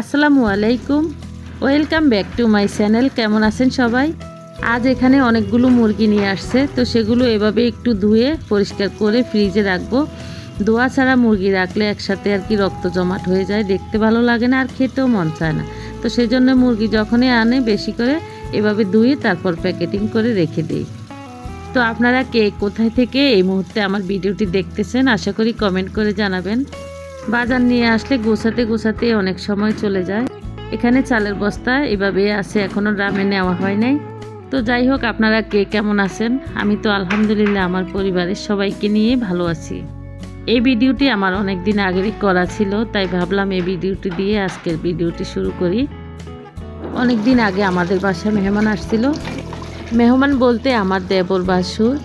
আসসালামু আলাইকুম। Welcome back to my channel কেমন আছেন সবাই? আজ এখানে অনেকগুলো মুরগি নিয়ে আসছে। তো সেগুলো এভাবে একটু ধুয়ে পরিষ্কার করে ফ্রিজে রাখব। দোয়া ছাড়া মুরগি রাখলে একসাথে আর কি রক্ত জমাট হয়ে যায়। দেখতে ভালো লাগে না আর খেতেও মন চায় না। তো সেই জন্য মুরগি যখনই আনে, বেশি করে এভাবে ধুয়ে তারপর প্যাকেটিং করে রেখে দিই। তো আপনারা কে কোথায় থেকে এই মুহূর্তে আমার ভিডিওটি দেখতেছেন, আশা করি কমেন্ট করে জানাবেন। বাজার নিয়ে আসলে গোছাতে গোছাতে অনেক সময় চলে যায়। এখানে চালের বস্তা এভাবে আছে এখনও ড্রামে নেওয়া হয় নাই। তো যাই হোক, আপনারা কে কেমন আছেন? আমি তো আলহামদুলিল্লাহ আমার পরিবারের সবাইকে নিয়ে ভালো আছি। এই ভিডিওটি আমার অনেক দিন আগেরই করা ছিল, তাই ভাবলাম এই ভিডিওটি দিয়ে আজকের ভিডিওটি শুরু করি। অনেক দিন আগে আমাদের বাসায় মেহমান আসছিল। মেহমান বলতে আমার দেবর বাসুর,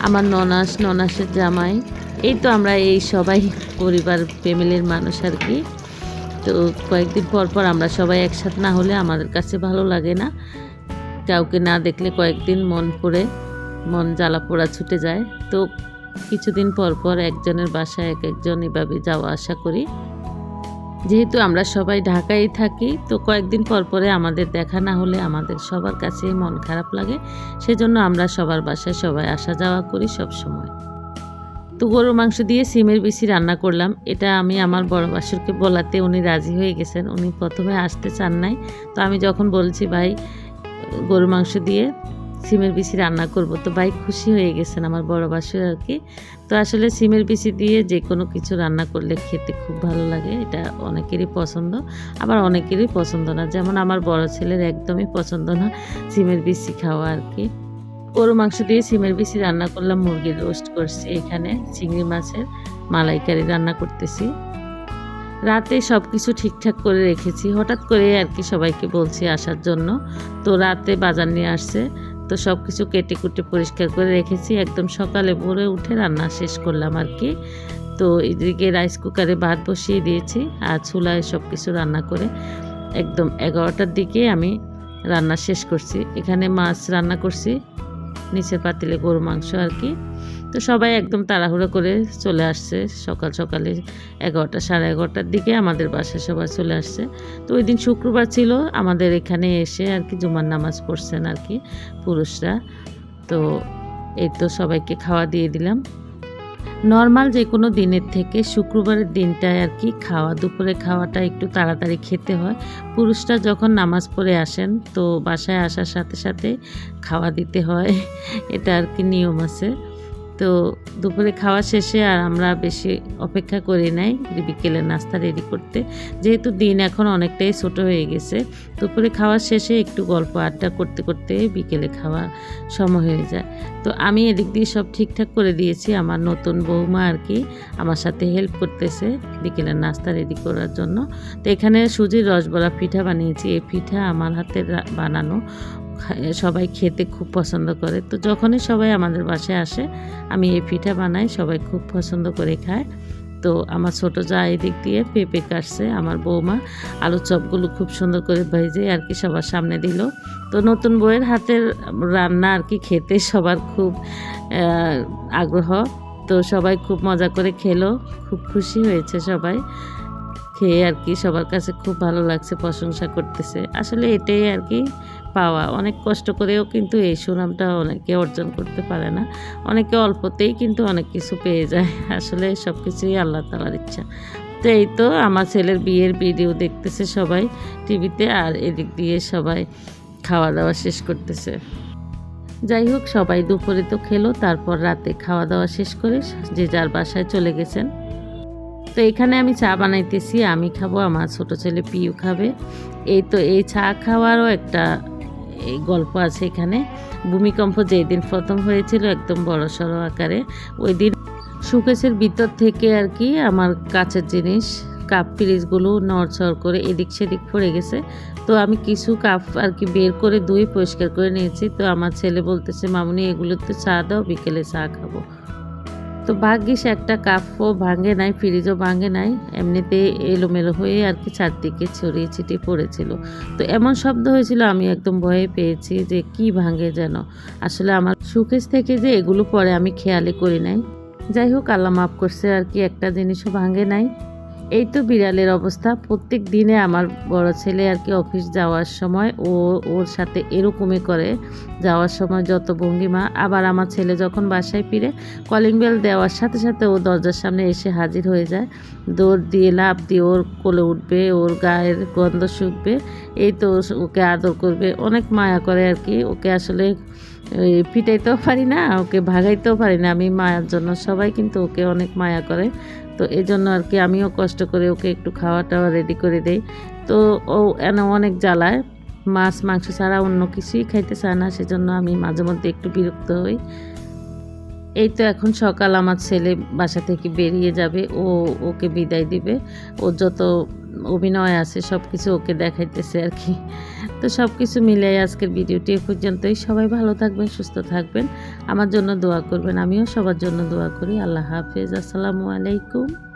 আমার ননাস, ননাসের জামাই। এই তো আমরা এই সবাই পরিবার, ফ্যামিলির মানুষ আর কি। তো কয়েকদিন পর পর আমরা সবাই একসাথে না হলে আমাদের কাছে ভালো লাগে না। কাউকে না দেখলে কয়েকদিন মন পড়ে, মন জ্বালা পোড়া ছুটে যায়। তো কিছুদিন পর পর একজনের বাসায় এক একজন এভাবে যাওয়া আসা করি। যেহেতু আমরা সবাই ঢাকায় থাকি, তো কয়েকদিন পর পরে আমাদের দেখা না হলে আমাদের সবার কাছেই মন খারাপ লাগে। সেজন্য আমরা সবার বাসায় সবাই আসা যাওয়া করি সব সময় তো গরুর মাংস দিয়ে সিমের বেশি রান্না করলাম। এটা আমি আমার বড় বাসুরকে বলাতে উনি রাজি হয়ে গেছেন। উনি প্রথমে আসতে চান নাই। তো আমি যখন বলছি, ভাই, গরুর মাংস দিয়ে সিমের বিচি রান্না করব। তো ভাই খুশি হয়ে গেছেন আমার বড় বাসুর আর কি। তো আসলে সিমের বিচি দিয়ে যে কোনো কিছু রান্না করলে খেতে খুব ভালো লাগে। এটা অনেকেরই পছন্দ, আবার অনেকেরই পছন্দ না। যেমন আমার বড় ছেলের একদমই পছন্দ না সিমের বিচি খাওয়া আর কি। গরু মাংস দিয়ে সিমের বিচি রান্না করলাম, মুরগির রোস্ট করছি এখানে, চিংড়ি মাছের মালাইকারি রান্না করতেছি। রাতে সব কিছু ঠিকঠাক করে রেখেছি, হঠাৎ করে আর কি সবাইকে বলছি আসার জন্য। তো রাতে বাজার নিয়ে আসছে, তো সব কিছু কেটে কুটে পরিষ্কার করে রেখেছি, একদম সকালে ভোরে উঠে রান্না শেষ করলাম আর কি। তো এদিকে রাইস কুকারে ভাত বসিয়ে দিয়েছি, আর চুলায় সব কিছু রান্না করে একদম এগারোটার দিকে আমি রান্না শেষ করছি। এখানে মাছ রান্না করছি নিচের পাতিলে গরু মাংস আর কি। তো সবাই একদম তাড়াহুড়ো করে চলে আসছে। সকাল সকালে এগারোটা, সাড়ে এগারোটার দিকে আমাদের বাসায় সবাই চলে আসছে। তো ওই দিন শুক্রবার ছিল, আমাদের এখানে এসে আর কি জুমার নামাজ পড়ছেন আর কি পুরুষরা। তো এই তো সবাইকে খাওয়া দিয়ে দিলাম। নর্মাল যে কোনো দিনের থেকে শুক্রবারের দিনটায় আর কি খাওয়া দুপুরে খাওয়াটা একটু তাড়াতাড়ি খেতে হয়। পুরুষরা যখন নামাজ পড়ে আসেন তো বাসায় আসার সাথে সাথে খাওয়া দিতে হয়। এটা আর কি নিয়ম আছে। তো দুপুরে খাওয়া শেষে আর আমরা বেশি অপেক্ষা করি নাই বিকেলের নাস্তা রেডি করতে। যেহেতু দিন এখন অনেকটাই ছোট হয়ে গেছে, দুপুরে খাওয়া শেষে একটু গল্প আড্ডা করতে করতে বিকেলে খাওয়া সময় হয়ে যায়। তো আমি এদিক দিয়ে সব ঠিকঠাক করে দিয়েছি, আমার নতুন বৌমা আর কি আমার সাথে হেল্প করতেছে বিকেলের নাস্তা রেডি করার জন্য। তো এখানে সুজির রসবড়া পিঠা বানিয়েছি, এই পিঠা আমার হাতের বানানো। সবাই খেতে খুব পছন্দ করে। তো যখনই সবাই আমাদের বাসায় আসে, আমি এই পিঠা বানাই, সবাই খুব পছন্দ করে খায়। তো আমার ছোট যা এদিক দিয়ে পেঁপে কাটছে, আমার বৌমা আলু চপগুলো খুব সুন্দর করে ভেজে আর কি সবার সামনে দিল। তো নতুন বউয়ের হাতের রান্না আর কি খেতে সবার খুব আগ্রহ। তো সবাই খুব মজা করে খেলো, খুব খুশি হয়েছে সবাই। খেয়ে আর কি সবার কাছে খুব ভালো লাগছে, প্রশংসা করতেছে। আসলে এটাই আর কি পাওয়া, অনেক কষ্ট করেও কিন্তু এই সুনামটা অনেকে অর্জন করতে পারে না। অনেকে অল্পতেই কিন্তু অনেক কিছু পেয়ে যায়। আসলে সব কিছুই আল্লাহ তালার ইচ্ছা। তো এই তো আমার ছেলের বিয়ের ভিডিও দেখতেছে সবাই টিভিতে আর এদিক দিয়ে সবাই খাওয়া দাওয়া শেষ করতেছে। যাই হোক, সবাই দুপুরে তো খেলো, তারপর রাতে খাওয়া দাওয়া শেষ করে যে যার বাসায় চলে গেছেন। তো এখানে আমি চা বানাইতেছি, আমি খাব, আমার ছোট ছেলে পিউ খাবে। এই তো এই চা খাওয়ারও একটা এই গল্প আছে এখানে। ভূমিকম্প যেদিন প্রথম হয়েছিল একদম বড় সড়ো আকারে ওই দিন সুকেশের ভিতর থেকে আর কি আমার কাছের জিনিস, কাপ পিরিজগুলো নড়চড় করে এদিক সেদিক পড়ে গেছে। তো আমি কিছু কাপ আর কি বের করে ধুয়ে পরিষ্কার করে নিয়েছি। তো আমার ছেলে বলতেছে, মামুনি, এগুলোতে চা দাও, বিকেলে চা খাব। তো ভাগ্যিস একটা কাপও ভাঙে নাই, ফ্রিজও ভাঙে নাই, এমনিতে এলোমেলো হয়ে আর কি চারদিকে ছড়িয়ে ছিটিয়ে পড়েছিল। তো এমন শব্দ হয়েছিল, আমি একদম ভয়ে পেয়েছি যে কি ভাঙে যেন। আসলে আমার সুকেশ থেকে যে এগুলো পরে আমি খেয়ালে করি নাই। যাই হোক, আল্লাহ মাফ করছে আর কি, একটা জিনিসও ভাঙে নাই। এই তো বিড়ালের অবস্থা। প্রত্যেক দিনে আমার বড় ছেলে আর কি অফিস যাওয়ার সময় ও ওর সাথে এরকমই করে যাওয়ার সময় যত ভঙ্গিমা। আবার আমার ছেলে যখন বাসায় ফিরে কলিং বেল দেওয়ার সাথে সাথে ও দরজার সামনে এসে হাজির হয়ে যায়। দৌড় দিয়ে লাভ দিয়ে ওর কোলে উঠবে, ওর গায়ের গন্ধ শুকবে, এই তো ওকে আদর করবে। অনেক মায়া করে আর কি। ওকে আসলে পিটাইতেও পারি না, ওকে ভাগাইতেও পারি না। আমি মায়ার জন্য সবাই কিন্তু ওকে অনেক মায়া করে। তো এই জন্য আর কি আমিও কষ্ট করে ওকে একটু খাওয়া টাওয়া রেডি করে দেই। তো ও এন অনেক জ্বালায়। মাছ, মাংস ছাড়া অন্য কিছুই খাইতে চায় না, সেজন্য আমি মাঝে মধ্যে একটু বিরক্ত হই। এই তো এখন সকাল, আমার ছেলে বাসা থেকে বেরিয়ে যাবে, ও ওকে বিদায় দিবে। ও যত অভিনয় আছে সব কিছু ওকে দেখাইতেছে আর কি। তো সব কিছু মিলিয়ে আজকের ভিডিওটি এ পর্যন্তই। সবাই ভালো থাকবেন, সুস্থ থাকবেন। আমার জন্য দোয়া করবেন। আমিও সবার জন্য দোয়া করি। আল্লাহ হাফেজ। আসসালামু আলাইকুম।